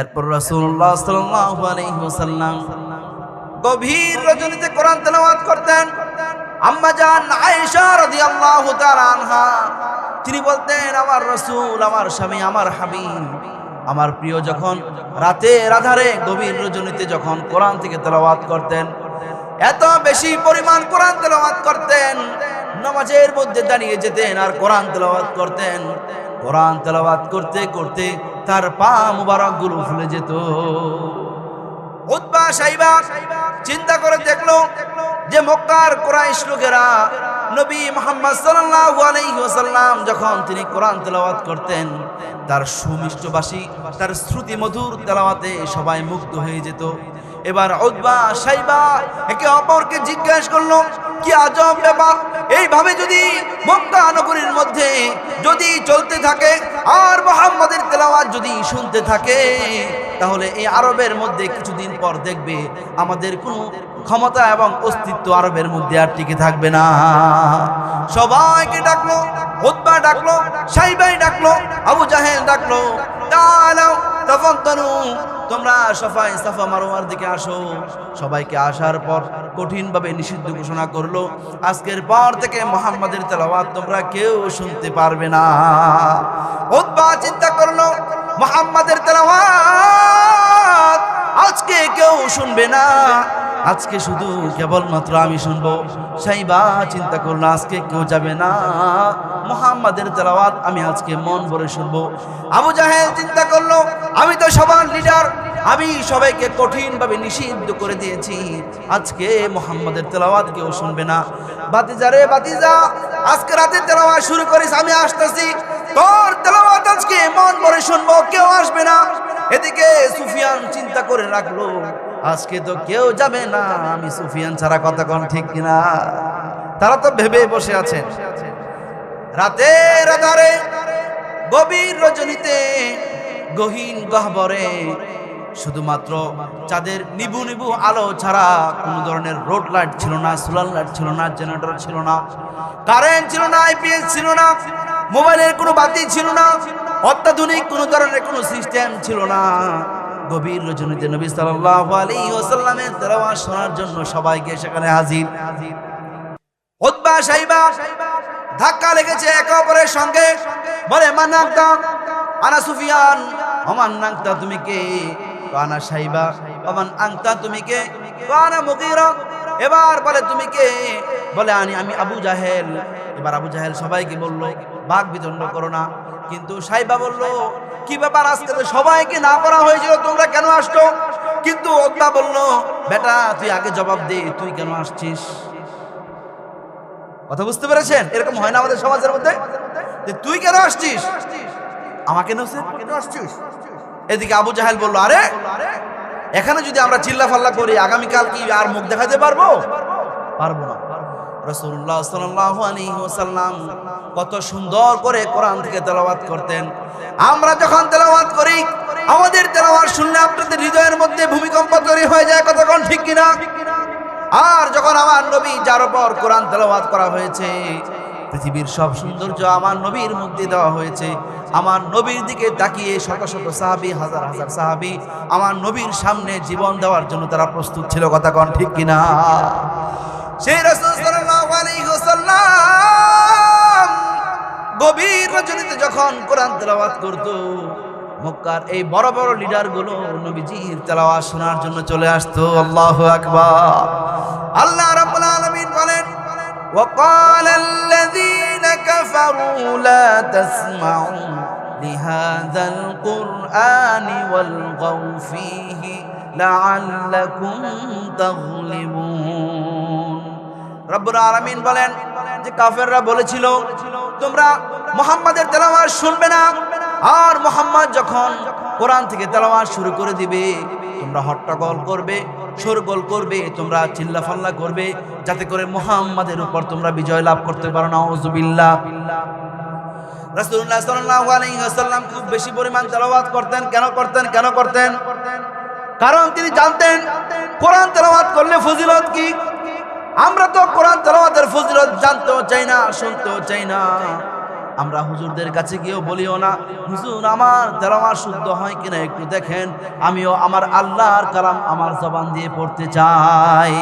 এরপর আলাইহি ওয়াসাল্লাম গভীর রজনীতে কোরআন তেলাওয়াত করতেন। আম্মা জান আয়েশা রাদিয়াল্লাহু তাআলা আনহা, তিনি বলতেন, আমার রাসূল, আমার স্বামী, আমার হাবিব, আমার প্রিয় যখন রাতে রাধারে গভীর রজনীতে যখন কোরআন থেকে তেলাওয়াত করতেন, এত বেশি পরিমাণ কোরআন তেলাওয়াত করতেন, নামাজের মধ্যে দাঁড়িয়ে যেতেন আর কোরআন তেলাওয়াত করতেন। কোরআন তেলাওয়াত করতে করতে তার পা মুবারকগুলো ফুলে যেত। চিন্তা করে দেখল যে মক্কার কোরাইশ লোকেরা নবী মোহাম্মদ সাল্লাল্লাহু আলাইহি যখন তিনি কোরআন তেলাওয়াত করতেন, তার সুমিষ্টবাসী, তার শ্রুতি মধুর তেলাওয়াতে সবাই মুগ্ধ হয়ে যেত। এবার উতবা, সাইবা একে অপরকে জিজ্ঞাসা করল, কি আজব ব্যাপার? এইভাবে যদি মক্কা নগরীর মধ্যে যদি চলতে থাকে, আর মোহাম্মদের তেলাওয়াত যদি শুনতে থাকে, তাহলে এই আরবের মধ্যে কিছুদিন পর দেখবে আমাদের কোনো ক্ষমতা এবং অস্তিত্ব আরবের মধ্যে আর টিকে থাকবে না। সবাইকে ডাকলো হুতবা ডাকলো, সাইবাই ডাকলো, আবু জাহেল ডাকলো তালাও তাফাক্কারু তোমরা সফা ইস্তাফা মারোয়ার দিকে আসো। সবাইকে আসার পর কঠিনভাবে নিষিদ্ধ ঘোষণা করল। আজকের পর থেকে মোহাম্মদের তেলাওয়াত তোমরা কেউ শুনতে পারবে না। উদ্ভা চিন্তা করল, মোহাম্মদের তেলাওয়াত আজকে কেউ শুনবে না। আজকে শুধু কেবলমাত্র আমি শুনব। সেই বা চিন্তা করল আজকে কেউ যাবে না। মোহাম্মদের তেলাওয়াত আমি আজকে মন ভরে শুনব। আবু জাহেল চিন্তা করল, আমি তো সবার লিডার, আমি সবাইকে কঠিনভাবে নিষিদ্ধ করে দিয়েছি। আজকে মোহাম্মদের তেলাওয়াত কেউ শুনবে না। বাতিজা রে বাতিজা, আজকে রাতে তেলাওয়াত শুরু করিস, আমি আসতেছি। তোর তেলাওয়াত আজকে মন ভরে শুনব, কেউ আসবে না। এদিকে সুফিয়ান চিন্তা করে রাখল আজকে তো কেউ যাবে না। আমি সুফিয়ান ছাড়া কোন ঠিক কিনা? তারা তো ভেবে বসে আছেন। রাতের আধারে, গভীর রজনীতে, গহীন গহ্বরে, শুধুমাত্র চাঁদের নিবু নিবু আলো ছাড়া কোনো ধরনের রোড লাইট ছিল না সোলার লাইট ছিল না জেনারেটর ছিল না কারেন্ট ছিল না আইপিএস ছিল না মোবাইলের কোনো বাতি ছিল না, অত্যাধুনিক কোনো ধরনের কোনো সিস্টেম ছিল না। গভীর রজনীতে নবী সাল্লাল্লাহু আলাইহি ওয়াসাল্লামের তেলাওয়াত শোনার জন্য সবাইকে সেখানে হাজির। উতবা সাইবা ধাক্কা লেগেছে একে অপরের সঙ্গে। বলে মান্নাক্তা আনা সুফিয়ান। অমান নাংতা তুমি কে? আনা সাইবা। অমান আংতা, তুমি কে? আনা মুগীরা। এবার বলে, তুমি কে? বলে, আনি, আমি আবু জাহেল। এবার আবু জাহেল সবাইকে বলল, বাঘ বিদণ্ড করো না। কিন্তু সাইবা বলল, কি ব্যাপার, আজকে তো সবাইকে না করা হয়েছিল, তোমরা কেন আসছো? কিন্তু ওকবা বলল, বেটা, তুই আগে জবাব দে, তুই কেন আসছিস? কথা বুঝতে পেরেছেন? এরকম হয় না আমাদের সমাজের মধ্যে? তুই কেন আসছিস? আমাকে আসছিস? এদিকে আবু জাহেল বলল, আরে, এখানে যদি আমরা চিল্লা ফাল্লা করি, আগামীকাল কি আর মুখ দেখাতে পারব? পারব না। রসুল্লাহ সাল্লাল্লাহু আলাইহি ওয়াসাল্লাম কত সুন্দর করে কোরআন থেকে তেলাওয়াত করতেন। আমরা যখন তেলাওয়াত করি, আমাদের তেলাওয়াত শুনলে আপনাদের হৃদয়ের মধ্যে ভূমিকম্প তৈরি হয়ে যায় কতক্ষণ ঠিক কিনা? আর যখন আমার নবী, যার উপর কোরআন তেলাওয়াত করা হয়েছে, পৃথিবীর সব সৌন্দর্য আমার নবীর মধ্যে দেওয়া হয়েছে। আমার নবীর দিকে তাকিয়ে শত শত সাহাবি, হাজার হাজার সাহাবি আমার নবীর সামনে জীবন দেওয়ার জন্য তারা প্রস্তুত ছিল, কথা কন ঠিক কিনা? সেই রাসূল সাল্লাল্লাহু আলাইহি ওয়াসাল্লাম গভীর রজনীতে যখন কোরআন তেলাওয়াত করত মক্কার এই বড় বড় লিডার গুলো নবীজির তেলাওয়াত শোনার জন্য চলে আসতো আল্লাহু আকবার আল্লাহ রাব্বুল আলামিন বলেন وقال الذين كفروا لا تسمعوا لهذا القرآن والغوا فيه لعلكم تغلبون রব্বুল আলামিন বলেন যে কাফেররা বলেছিল, তোমরা মোহাম্মদের তেলাওয়াত শুনবে না। আর মোহাম্মদ যখন কোরআন থেকে তেলাওয়াত শুরু করে দিবে, তোমরা হট্টগোল করবে, শোরগোল করবে, তোমরা চিল্লাফাল্লা করবে, যাতে করে মোহাম্মদের উপর তোমরা বিজয় লাভ করতে পারো। না ওজুবিল্লাহ রাসূলুল্লাহ সাল্লাল্লাহু আলাইহি ওয়াসাল্লাম খুব বেশি পরিমাণ তেলাওয়াত করতেন। কেন করতেন? কেন করতেন? কারণ তিনি জানতেন কোরআন তেলাওয়াত করলে ফজিলত কি? আমরা তো কোরআন তেলাওয়াতের ফজিলত জানতেও চাই না, শুনতেও চাই না। আমরা হুজুরদের কাছে গিয়েও বলিও না, হুজুর, আমার তেলাওয়াত শুদ্ধ হয় কিনা একটু দেখেন। আমিও আমার আল্লাহর কালাম আমার জবান দিয়ে পড়তে চাই।